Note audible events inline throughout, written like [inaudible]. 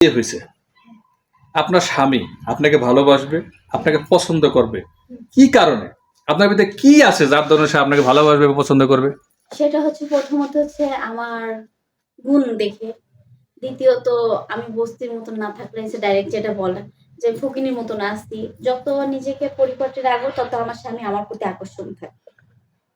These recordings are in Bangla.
বিয়ে হয়েছে। আপনার স্বামী আপনাকে ভালোবাসবে আপনাকে পছন্দ করবে। কি কারণে? আপনার ভিতরে কি আছে যার জন্য সে আপনাকে ভালোবাসবে বা পছন্দ করবে? সেটা হচ্ছে প্রথমত হচ্ছে আমার গুণ দেখে। দ্বিতীয়ত আমি বস্তির মতন না থাকলে সে ডাইরেক্ট যেটা বলে যে ফকিনীর মতন আসছি যত নিজেকে পরিপাটি রাখব তত আমার স্বামী আমার প্রতি আকর্ষণ থাকে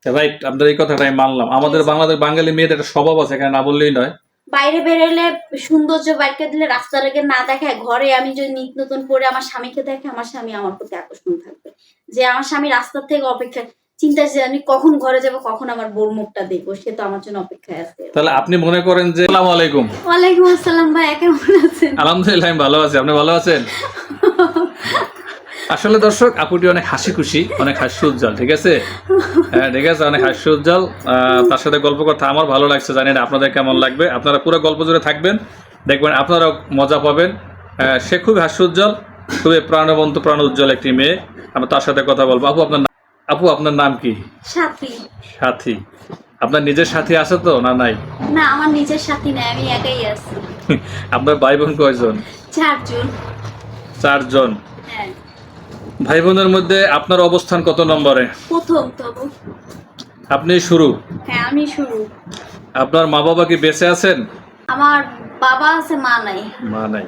রাইট আপনার এই কথাটা আমি মানলাম। আমাদের বাংলাদেশ বাঙালি মেয়েদের একটা স্বভাব আছে এখানে না বললেই নয়। বাইরে বেরোলে সৌন্দর্য বাইরে দিলে রাস্তা লেগে না দেখায় ঘরে আমি যদি নিত নতুন পরে আমার স্বামীকে দেখে আমার স্বামী আমার প্রতি আকর্ষণ থাকবে। যে আমার স্বামী রাস্তার থেকে অপেক্ষা চিন্তা যে আমি কখন ঘরে যাব কখন আমার বোর মুখটা দেখব সে তো আমার জন্য অপেক্ষায় আছে। তাহলে আপনি মনে করেন যে আসসালামু আলাইকুম। ওয়ালাইকুম আসসালাম ভাই কেমন আছেন? আলহামদুলিল্লাহ আমি ভালো আছি। আপনি ভালো আছেন? [laughs] আসলে দর্শক আপুটি অনেক হাসি খুশি অনেক হাস্য উজ্জ্বল ঠিক আছে? হ্যাঁ ঠিক আছে অনেক হাস্য উজ্জ্বল। তার সাথে গল্প কথা আমার ভালো লাগছে জানি না আপনাদের কেমন লাগবে। আপনারা পুরো গল্প জুড়ে থাকবেন দেখবেন আপনারাও মজা পাবেন। সে খুবই হাস্য উজ্জ্বল খুবই প্রাণবন্ত প্রাণ উজ্জ্বল একটি মেয়ে। আমরা তার সাথে কথা বলব। আপু আপনার আপু আপনার নাম কি? সাথী। সাথী। আপনার নিজের সাথী আছে তো না নাই? না আমার নিজের সাথী নাই আমি একাই আছি। [laughs] আপনার ভাই বোন কয়জন? চারজন। চারজন। হ্যাঁ। ভাই বোনের মধ্যে আপনার অবস্থান কত নম্বরে? প্রথম তবু। আপনি শুরু? হ্যাঁ আমি শুরু। আপনার মা বাবা কি বেঁচে আছেন? আমার বাবা আছে মা নাই। মা নাই।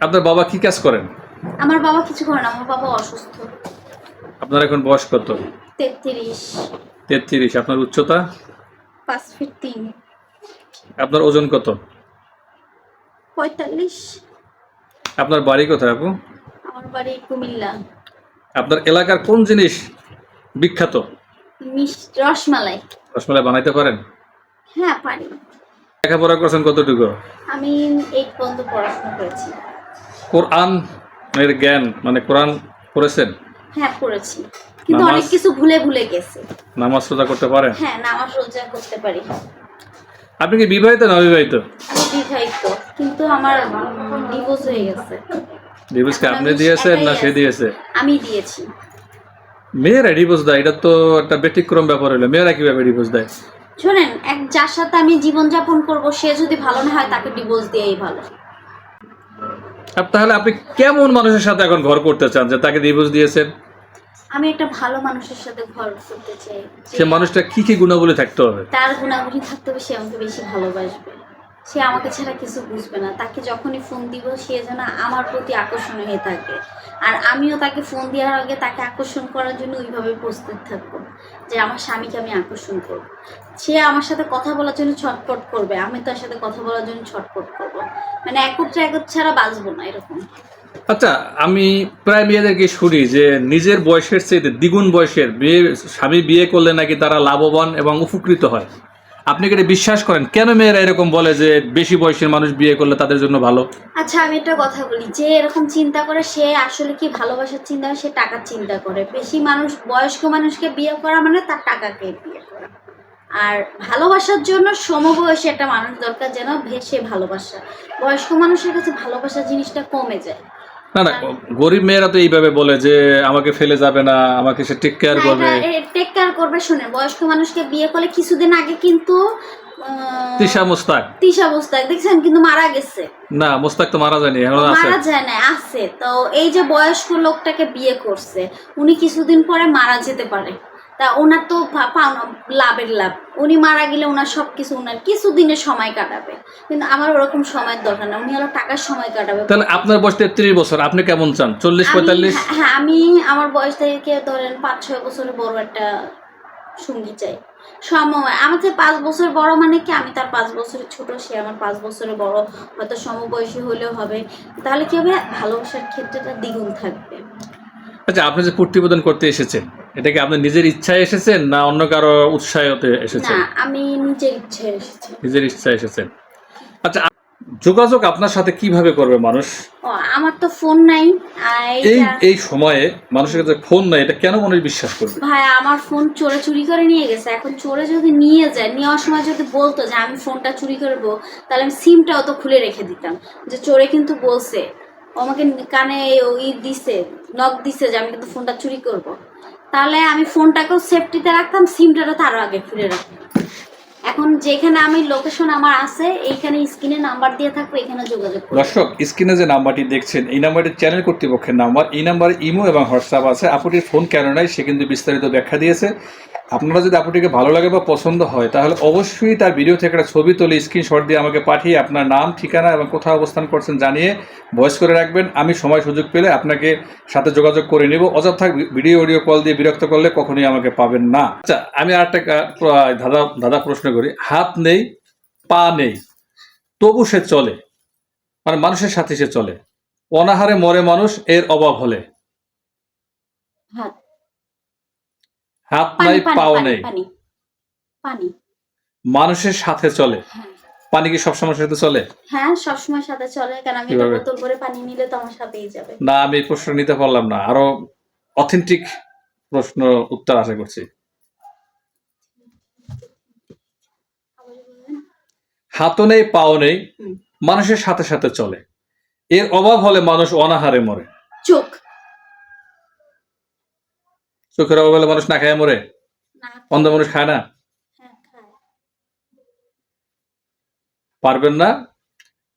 আপনার বাবা কি কাজ করেন? আমার বাবা কিছু করে না আমার বাবা অসুস্থ। আপনার এখন বয়স কত? তেত্রিশ। তেত্রিশ। আপনার উচ্চতা? পাঁচ ফিট তিন। আপনার ওজন কত? পঁয়তাল্লিশ। আপনার বাড়ি কোথায় আপু? আমার বাড়ি কুমিল্লা। আপনার এলাকার কোন জিনিস বিখ্যাত? রসমালাই। রসমালাই বানাইতে পারেন? হ্যাঁ পারি। লেখাপড়া করছেন কতটুকু? আমি এইট পর্যন্ত পড়াশোনা করেছি। কোরআন এর জ্ঞান মানে কোরআন পড়েছেন? হ্যাঁ পড়েছি। কিন্তু অনেক কিছু ভুলে ভুলে গেছে। নামাজ রোজা করতে পারেন? হ্যাঁ নামাজ রোজা করতে পারি। আপনি কি বিবাহিত না অবিবাহিত? আমি বিবাহিত কিন্তু আমার ডিভোর্স হয়ে গেছে। ডিভোর্স কি আপনি দিয়েছেন না সে দিয়েছে? আমি দিয়েছি। মেয়েরা ডিভোর্স দেয় এটা তো একটা ব্যতিক্রম ব্যাপার হলো। মেয়েরা কীভাবে ডিভোর্স দেয়? শোনেন এক যার সাথে আমি জীবনযাপন করব সে যদি ভালো না হয় তাকে ডিভোর্স দিয়েই ভালো। তাহলে আপনি কেমন মানুষের সাথে এখন ঘর করতে চান যে তাকে ডিভোর্স দিয়েছেন? আমি একটা ভালো মানুষের সাথে ঘর করতে চাই। সে মানুষটা কি কি গুণাবলী থাকতে হবে? তার গুণাগুণি থাকতে হবে সে আমাকে বেশি ভালোবাসবে। সে আমাকে ছাড়া কিছু বুঝবে না। তাকে যখনই ফোন দিব, সে যেন আমার প্রতি আকর্ষণ হয়ে থাকে। আর আমিও তাকে ফোন দেওয়ার আগে তাকে আকর্ষণ করার জন্য ওইভাবে প্রস্তুত থাকব, যে আমার স্বামীকে আমি আকর্ষণ করব। সে আমার সাথে কথা বলার জন্য ছটপট করবে, আমি তার সাথে কথা বলার জন্য ছটপট করব। মানে একত্রে একত্র ছাড়া বাঁচবো না এরকম। আচ্ছা আমি প্রায় মেয়েদেরকে শুনি যে নিজের বয়সের চেয়ে দ্বিগুণ বয়সের বিয়ে স্বামী বিয়ে করলে নাকি তারা লাভবান এবং উপকৃত হয়। আপনি কি এটা বিশ্বাস করেন? কেন মেয়েরা এরকম বলে যে বেশি বয়সের মানুষ বিয়ে করলে তাদের জন্য ভালো? আচ্ছা আমি একটা কথা বলি। যে এরকম চিন্তা করে, সে আসলে কি ভালোবাসার চিন্তা, সে টাকার চিন্তা করে। বেশি মানুষ, বয়স্ক মানুষকে বিয়ে করা মানে তার টাকাকে বিয়ে করা। আর ভালোবাসার জন্য সমবয়সী একটা মানুষ দরকার যেন ভেসে ভালোবাসা। বয়স্ক মানুষের কাছে ভালোবাসা জিনিসটা কমে যায়। না না গরিব মেয়েরা তো এইভাবে বলে যে আমাকে ফেলে যাবে না আমাকে সে টেক কেয়ার করবে। টেক কেয়ার করবে শুনে। বয়স্ক মানুষকে বিয়ে করলে কিছুদিন আগে কিন্তু তিশা মুস্তাক। তিশা মুস্তাক। দেখছেন? কিন্তু মারা গেছে। না মুস্তাক তো মারা যায়নি এখন আছে। মারা যায় না আছে। তো এই যে বয়স্ক লোকটাকে বিয়ে করছে উনি কিছুদিন পরে মারা যেতে পারে। তা ওনার তো লাভের লাভ। উনি মারা গেলে ওনার সব কিছু ওনার কিছুদিনের সময় কাটাবে। কিন্তু আমার ওরকম সময়ের দরকার না উনি হলো টাকার সময় কাটাবে। তাহলে আপনার বয়স তেত্রিশ বছর আপনি কেমন চান? চল্লিশ পঁয়তাল্লিশ? হ্যাঁ আমি আমার বয়স থেকে ধরেন পাঁচ ছয় বছরের বড় একটা সঙ্গী চাই। সময় আমার যে পাঁচ বছর বড় মানে কি? আমি তার পাঁচ বছরের ছোট সে আমার পাঁচ বছরের বড়। হয়তো সমবয়সী হলেও হবে। তাহলে কি হবে? ভালোবাসার ক্ষেত্রেটা দ্বিগুণ থাকবে। আচ্ছা আপনি যে প্রতিবেদন করতে এসেছেন এটা কি আপনি নিজের ইচ্ছায় এসেছেন না অন্য কারও উৎসাহতে এসেছেন না আমি নিজের ইচ্ছে এসেছি। নিজের ইচ্ছায় এসেছেন আচ্ছা যোগাযোগ আপনার সাথে কীভাবে করবে মানুষ? ও আমার তো ফোন নাই আর এই এইটা- এই সময়ে মানুষের কাছে ফোন নাই এটা কেন মানুষ বিশ্বাস করবে? ভাই আমার ফোন চোরে চুরি করে নিয়ে গেছে। এখন চোরে যদি নিয়ে যায় নেওয়ার সময় যদি বলতো যে আমি ফোনটা চুরি করব তাহলে আমি সিমটাও তো খুলে রেখে দিতাম। যে চোরে কিন্তু বলছে ও আমাকে কানে ই দিছে নখ দিছে যে আমি কিন্তু ফোনটা চুরি করব। তাহলে আমি ফোনটাকেও সেফটিতে রাখতাম সিমটা তারও আগে ফিরে রাখতাম। এখন যেখানে আমি লোকেশন আমার আছে, এইখানে স্ক্রিনে নাম্বার দিয়ে থাকবে, এখানে যোগাযোগ দর্শক স্ক্রিনে যে নাম্বারটি দেখছেন, এই নাম্বারটি চ্যানেল কর্তৃপক্ষের নাম্বার এই নাম্বারে ইমো এবং হোয়াটসঅ্যাপ আছে। আপুটির ফোন কেন নাই, সে কিন্তু বিস্তারিত ব্যাখ্যা দিয়েছে। আপনারা যদি আপুটিকে ভালো লাগে বা পছন্দ হয়, তাহলে অবশ্যই তার ভিডিও থেকে একটা ছবি তুলে স্ক্রিনশট দিয়ে আমাকে পাঠিয়ে আপনার নাম, ঠিকানা এবং কোথায় অবস্থান করছেন জানিয়ে ভয়েস করে রাখবেন। আমি সময় সুযোগ পেলে আপনাকে সাথে যোগাযোগ করে নেব। অযথা ভিডিও অডিও কল দিয়ে বিরক্ত করলে কখনোই আমাকে পাবেন না। আচ্ছা আমি আর একটা দাদা দাদা প্রশ্ন করি। হাত নেই, পা নেই, তবু সে চলে। মানে মানুষের সাথে সে চলে। অনাহারে মরে মানুষ, এর অভাব হলে। হাত নাই পাও নেই। পানি মানুষের সাথে চলে। হ্যাঁ। পানি কি সবসময় সাথে চলে? হ্যাঁ সবসময় সাথে চলে কারণ আমি বোতল করে পানি নিলে তো আমার সাথেই যাবে। না আমি এই প্রশ্ন নিতে পারলাম না। আরও অথেন্টিক প্রশ্ন উত্তর আশা করছি। হাতও নেই পাও নেই মানুষের সাথে সাথে চলে। এর অভাব হলে মানুষ অনাহারে মরে। চোখ। চোখের অভাব হলে মানুষ না খায় মরে? অন্ধ মানুষ খায় না? হ্যাঁ, পারবেন না?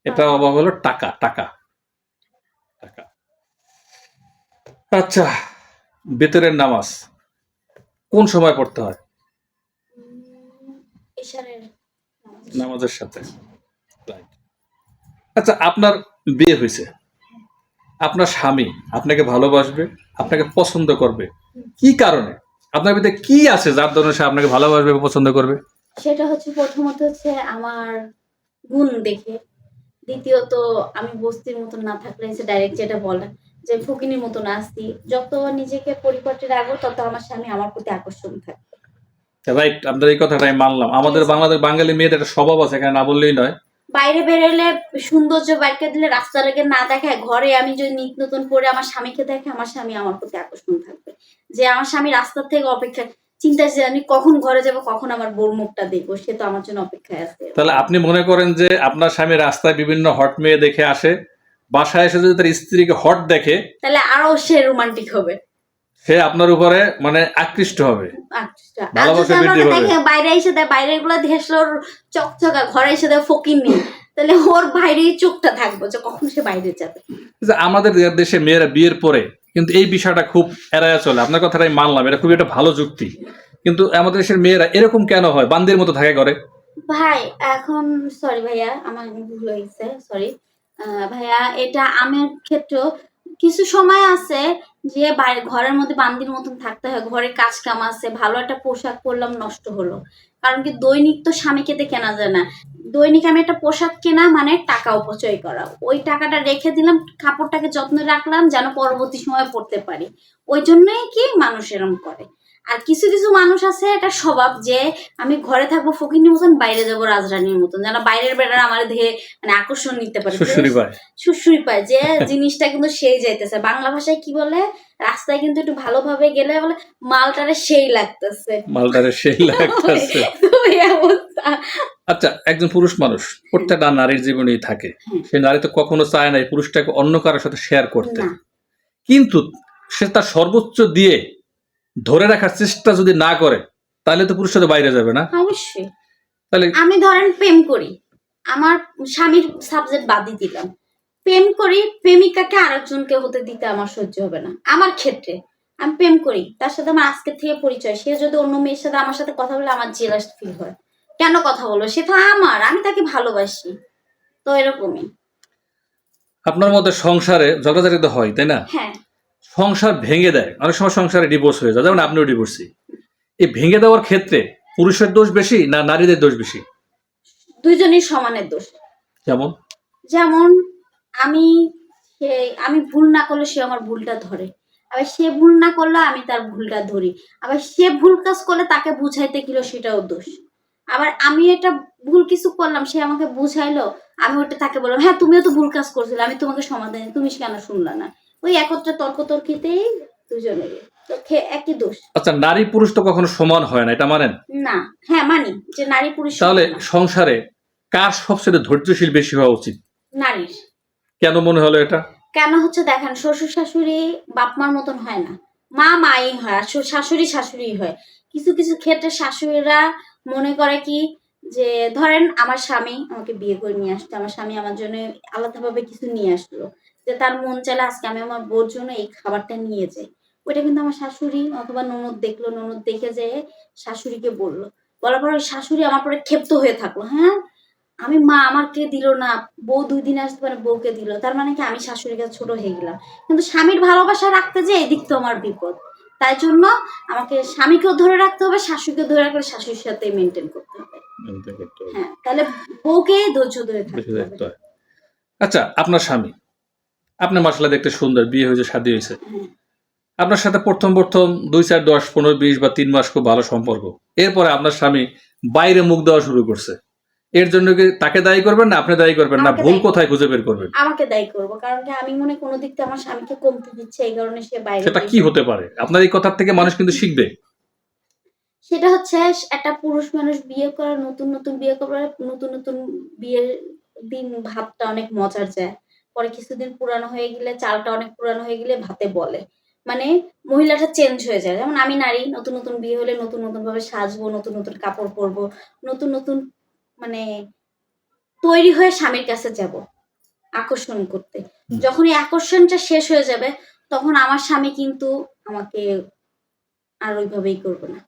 এটা অভাব হলো টাকা টাকা। টাকা। আচ্ছা বেতরের নামাজ কোন সময় পড়তে হয়। নামাজের সাথে। আচ্ছা আপনার বিয়ে হয়েছে। আপনার স্বামী আপনাকে ভালোবাসবে আপনাকে পছন্দ করবে। কি কারণে? আপনার ভিতরে কি আছে যার ধরনের সে আপনাকে ভালোবাসবে পছন্দ করবে? সেটা হচ্ছে প্রথমত হচ্ছে আমার গুণ দেখে। দ্বিতীয়ত আমি বস্তির মতন না থাকলে সে ডাইরেক্ট যেটা বলে যে ফকিনির মতন আসছি যত নিজেকে পরিপাটি রাখব তত আমার স্বামী আমার প্রতি আকর্ষণ থাকে রাইট আপনার এই কথাটা আমি মানলাম। আমাদের বাংলাদেশ বাঙালি মেয়েদের একটা স্বভাব আছে এখানে না বললেই নয়। বাইরে বেরোলে সৌন্দর্য বাইকে দিলে রাস্তা লেগে না দেখায় ঘরে আমি যদি নিত নতুন পরে আমার স্বামীকে দেখে আমার স্বামী আমার প্রতি আকর্ষণ থাকবে। যে আমার স্বামী রাস্তার থেকে অপেক্ষা চিন্তা যে আমি কখন ঘরে যাব কখন আমার বোর মুখটা দেখব সে তো আমার জন্য অপেক্ষায় আছে। তাহলে আপনি মনে করেন যে আপনার স্বামী রাস্তায় বিভিন্ন হট মেয়ে দেখে আসে বাসায় এসে যদি তার স্ত্রীকে হট দেখে তাহলে আরও সে রোমান্টিক হবে। সে আপনার উপরে মানে আকৃষ্ট হবে। ভালোবাসা বৃদ্ধি পাবে। বাইরে এসে দেয়গুলো চকচকা ঘরে এসে দেয় তাহলে ওর বাইরেই চোখটা থাকব যে কখন সে বাইরে যাবে। আমাদের দেশে মেয়েরা বিয়ের পরে কিন্তু এই বিষয়টা খুব এড়ায়া চলে। আপনার কথাটা আমি মানলাম এটা খুবই একটা ভালো যুক্তি। কিন্তু আমাদের দেশের মেয়েরা এরকম কেন হয়? বান্দির মতো থাকে করে ভাই এখন সরি ভাইয়া আমার ভুল হয়েছে সরি ভাইয়া এটা আমার ক্ষেত্রেও কিছু সময় আছে যে ঘরের মধ্যে বান্দির মতন থাকতে হয়, ঘরে কাজ কাম আছে, ভালো একটা পোশাক পরলাম, নষ্ট হলো। কারণ কি দৈনিক তো স্বামীকে দিয়ে কেনা যায় না। দৈনিক আমি একটা পোশাক কেনা মানে টাকা অপচয় করা। ওই টাকাটা রেখে দিলাম, কাপড়টাকে যত্ন রাখলাম, যেন পরবর্তী সময় পড়তে পারি। ওই জন্যই কি মানুষ এরম করে। আর কিছু কিছু মানুষ আছে এটা স্বভাব যে আমি ঘরে থাকব ফকিনীর মতন বাইরে যাব রাজরানীর মতন। যেন বাইরের বেড়ার আমার দেহে মানে আকর্ষণ নিতে পারে। শ্বশুরি পায়। সুশ্রী পায় যে [laughs] জিনিসটা কিন্তু সেই যাইতেছে। বাংলা ভাষায় কি বলে? রাস্তায় কিন্তু একটু ভালোভাবে গেলে বলে মালটারে সেই লাগতেছে। মালদারের সেই [laughs] লাগতেছে। আচ্ছা একজন পুরুষ মানুষ প্রত্যেকটা নারীর জীবনেই থাকে। হুম। সে নারী তো কখনো চায় না এই পুরুষটাকে অন্য কারোর সাথে শেয়ার করতে। কিন্তু সে তার সর্বোচ্চ দিয়ে ধরে রাখার চেষ্টা যদি না করে তাহলে তো পুরুষ সাথে বাইরে যাবে না। অবশ্যই। তাহলে আমি ধরেন প্রেম করি। আমার স্বামীর সাবজেক্ট বাদই দিলাম। প্রেম করি প্রেমিকাকে আরেকজনকে হতে দিতে আমার সহ্য হবে না। আমার ক্ষেত্রে আমি প্রেম করি তার সাথে আমার আজকের থেকে পরিচয়। সে যদি অন্য মেয়ের সাথে আমার সাথে কথা বলে আমার জেলাস ফিল হয়। কেন কথা বলব? সে তো আমার আমি তাকে ভালোবাসি। তো এরকমই। আপনার মধ্যে সংসারে ঝগড়াঝাটি তো হয় তাই না? হ্যাঁ। সংসার ভেঙে দেয়। অনেক সময় সংসারে ডিভোর্স হয়ে যায়। যেমন আপনিও ডিভোর্সি এই ভেঙে দেওয়ার ক্ষেত্রে পুরুষের দোষ বেশি না নারীদের দোষ বেশি? দুইজনই সমানের দোষ। যেমন? যেমন আমি সে আমি ভুল না করলে সে আমার ভুলটা ধরে। আবার সে ভুল না করলে আমি তার ভুলটা ধরি। আবার সে ভুল কাজ করলে তাকে বুঝাইতে গেল সেটাও দোষ। আবার আমি এটা ভুল কিছু করলাম সে আমাকে বুঝাইলো আমি ওটা তাকে বললাম হ্যাঁ তুমিও তো ভুল কাজ করছিলে আমি তোমাকে সমাধান তুমি কেন শুনলা না? ওই একত্রে তর্ক তর্কিতেই দুজনেরই একই দোষ। আচ্ছা নারী পুরুষ তো কখনো সমান হয় না এটা মানেন? না। হ্যাঁ মানি যে নারী পুরুষ তাহলে। সংসারে কার সবচেয়ে ধৈর্যশীল বেশি হওয়া উচিত? নারীর। কেন মনে হলো এটা? কেন হচ্ছে দেখেন শ্বশুর শাশুড়ি বাপ মার মতন হয় না। মা মাই হয় আর শাশুড়ি শাশুড়ি হয়। কিছু কিছু ক্ষেত্রে শাশুড়িরা মনে করে কি যে ধরেন আমার স্বামী আমাকে বিয়ে করে নিয়ে আসতো আমার স্বামী আমার জন্য আলাদাভাবে কিছু নিয়ে আসলো। যে তার মন চাইলে আজকে আমি আমার বোর জন্য এই খাবারটা নিয়ে যাই। ওইটা কিন্তু আমার শাশুড়ি অথবা ননদ দেখল ননদ দেখে যে শাশুড়িকে বলল। বলার পর ওই শাশুড়ি আমার পরে ক্ষেপ্ত হয়ে থাকল হ্যাঁ আমি মা আমাকে দিল না বউ দুই দিন আসতে পারে বউকে দিল। তার মানে কি আমি শাশুড়ির কাছে ছোট হয়ে গেলাম। কিন্তু স্বামীর ভালোবাসা রাখতে যে এদিক তো আমার বিপদ। তাই জন্য আমাকে স্বামীকেও ধরে রাখতে হবে শাশুড়িকে ধরে রাখলে শাশুড়ির সাথে মেনটেন করতে হবে। হ্যাঁ তাহলে বউকে ধৈর্য ধরে থাকতে হবে। আচ্ছা আপনার স্বামী? আপনার মাসালা দেখতে সুন্দর বিয়ে হয়েছে শাদী হয়েছে। হ্যাঁ। আপনার সাথে প্রথম প্রথম দুই চার দশ পনেরো বিশ বা তিন মাস খুব ভালো সম্পর্ক। এরপরে আপনার স্বামী বাইরে মুখ দেওয়া শুরু করছে। এর জন্য কি তাকে দায়ী করবেন না আপনি দায়ী করবেন? না ভুল কোথায় খুঁজে বের করবেন? আমাকে দায়ী করব কারণ কি আমি মনে কোনো দিক থেকে আমার স্বামীকে কমতি দিচ্ছে এই কারণে সে বাইরে সেটা কি হতে পারে? আপনার এই কথার থেকে মানুষ কিন্তু শিখবে। সেটা হচ্ছে একটা পুরুষ মানুষ বিয়ে করার নতুন নতুন বিয়ে করার নতুন নতুন বিয়ের দিন ভাতটা অনেক মজার যায়। পরে কিছুদিন পুরানো হয়ে গেলে চালটা অনেক পুরানো হয়ে গেলে ভাতে বলে। মানে মহিলাটা চেঞ্জ হয়ে যায়। যেমন আমি নারী নতুন নতুন বিয়ে হলে নতুন নতুন ভাবে সাজবো নতুন নতুন কাপড় পরবো নতুন নতুন মানে তৈরি হয়ে স্বামীর কাছে যাব আকর্ষণ করতে। যখন এই আকর্ষণটা শেষ হয়ে যাবে তখন আমার স্বামী কিন্তু আমাকে আর ওইভাবেই করবে না।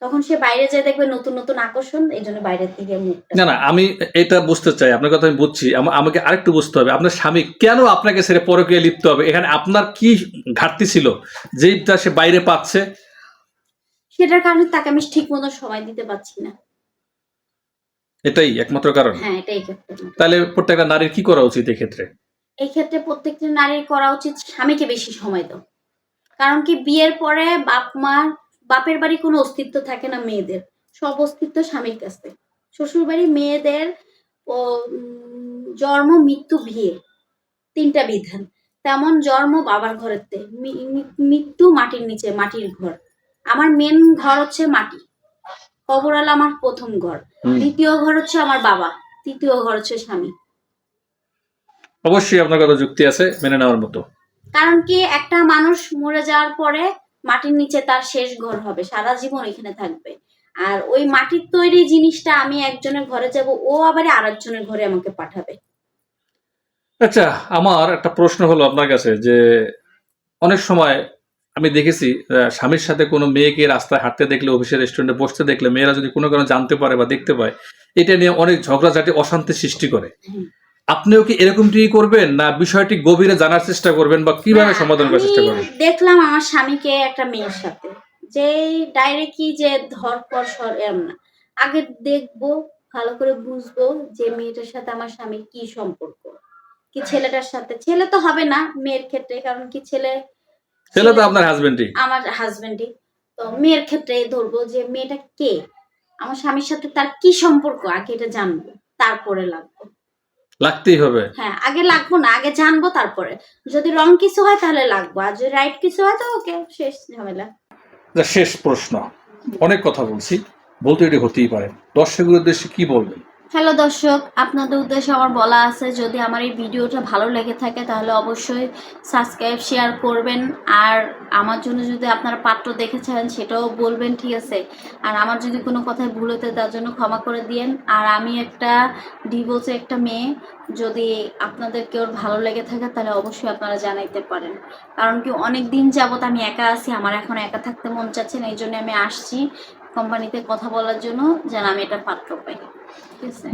তখন সে বাইরে যেয়ে দেখবে নতুন নতুন আকর্ষণ এই জন্য বাইরের দিকে না না আমি এটা বুঝতে চাই। আপনার কথা আমি বুঝছি। আমা- আমাকে আরেকটু বুঝতে হবে। আপনার স্বামী কেন আপনাকে ছেড়ে পরকীয়া লিপ্ত হবে? এখানে আপনার কি ঘাটতি ছিল? যেটা সে বাইরে পাচ্ছে? সেটার কারণে তাকে আমি ঠিক মতো সময় দিতে পারছি না। এটাই একমাত্র কারণ? হ্যাঁ এটাই তাহলে প্রত্যেকটা নারীর কি করা উচিত এক্ষেত্রে? এই ক্ষেত্রে প্রত্যেকটা নারীর করা উচিত স্বামীকে বেশি সময় দাও কারণ কি বিয়ের পরে বাপ মা বাপের বাড়ি কোনো অস্তিত্ব থাকে না মেয়েদের। সব অস্তিত্ব স্বামীর কাছে শ্বশুর বাড়ি মেয়েদের ও, জন্ম মৃত্যু বিয়ে। তিনটা বিধান। তেমন জন্ম বাবার ঘরেতে মৃত্যু মাটির নিচে মাটির ঘর। আমার মেন ঘর হচ্ছে মাটি। কবরাল আমার প্রথম ঘর। দ্বিতীয় ঘর হচ্ছে আমার বাবা। তৃতীয় ঘর হচ্ছে স্বামী। অবশ্যই আপনার কথা যুক্তি আছে মেনে নেওয়ার মতো। কারণ কি একটা মানুষ মরে যাওয়ার পরে মাটির নিচে তার শেষ ঘর হবে সারা জীবন এখানে থাকবে। আর ওই মাটির তৈরি জিনিসটা আমি একজনের ঘরে যাব ও আবার আরেকজনের ঘরে আমাকে পাঠাবে। আচ্ছা আমার একটা প্রশ্ন হলো আপনার কাছে যে অনেক সময় আমি দেখেছি স্বামীর সাথে কোনো মেয়েকে রাস্তায় হাঁটতে দেখলে অফিসের রেস্টুরেন্টে বসতে দেখলে মেয়েরা যদি কোনো কারণে জানতে পারে বা দেখতে পায় এটা নিয়ে অনেক ঝগড়াঝাটি অশান্তি সৃষ্টি করে। হুম। আপনিও কি এরকমটি করবেন? না বিষয়টি গভীরে জানার চেষ্টা করবেন বা কীভাবে সমাধান করার চেষ্টা করবেন? দেখলাম আমার স্বামীকে একটা মেয়ের সাথে। যে ডাইরেক্টলি যে ধর পর সর এরম না। আগে দেখব ভালো করে বুঝব যে মেয়েটার সাথে আমার স্বামীর কি সম্পর্ক। কি ছেলেটার সাথে? ছেলে তো হবে না মেয়ের ক্ষেত্রে কারণ কি ছেলে ছেলে তো আপনার হাজবেন্ডই আমার হাজবেন্ডই তো মেয়ের ক্ষেত্রে ধরবো যে মেয়েটা কে? আমার স্বামীর সাথে তার কি সম্পর্ক? আগে এটা জানব তারপরে লাগবো। লাগতেই হবে। হ্যাঁ আগে লাগবো না আগে জানব তারপরে। যদি রং কিছু হয় তাহলে লাগবো আর যদি রাইট কিছু হয় তো ওকে শেষ ঝামেলা। শেষ প্রশ্ন। অনেক কথা বলছি বলতে এটি হতেই পারে। দর্শকের উদ্দেশ্যে কি বলবেন? হ্যালো দর্শক, আপনাদের উদ্দেশ্যে আমার বলা আছে, যদি আমার এই ভিডিওটা ভালো লেগে থাকে তাহলে অবশ্যই সাবস্ক্রাইব, শেয়ার করবেন। আর আমার জন্য যদি আপনারা পাত্র দেখেছেন, সেটাও বলবেন, ঠিক আছে? আর আমার যদি কোনো কথায় ভুল হতে তার জন্য ক্ষমা করে দিয়েন। আর আমি একটা ডিভোর্সে একটা মেয়ে, যদি আপনাদের কেউ ভালো লেগে থাকে, তাহলে অবশ্যই আপনারা জানাইতে পারেন। কারণ কি, অনেক দিন যাবত আমি একা আছি, আমার এখন একা থাকতে মন চাচ্ছে না, এই জন্য আমি আসছি কোম্পানিতে কথা বলার জন্য, যেন আমি এটা পাত্র পাই।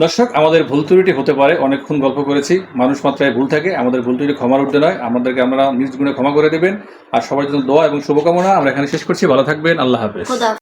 দর্শক, আমাদের ভুল ত্রুটি হতে পারে, অনেকক্ষণ গল্প করেছি, মানুষ মাত্রায় ভুল থাকে, আমাদের ভুল ত্রুটি ক্ষমার উঠতে নয়, আমাদেরকে আমরা নিজ গুণে ক্ষমা করে দেবেন, আর সবার জন্য দোয়া এবং শুভকামনা আমরা এখানে শেষ করছি, ভালো থাকবেন, আল্লাহ হাফেজ।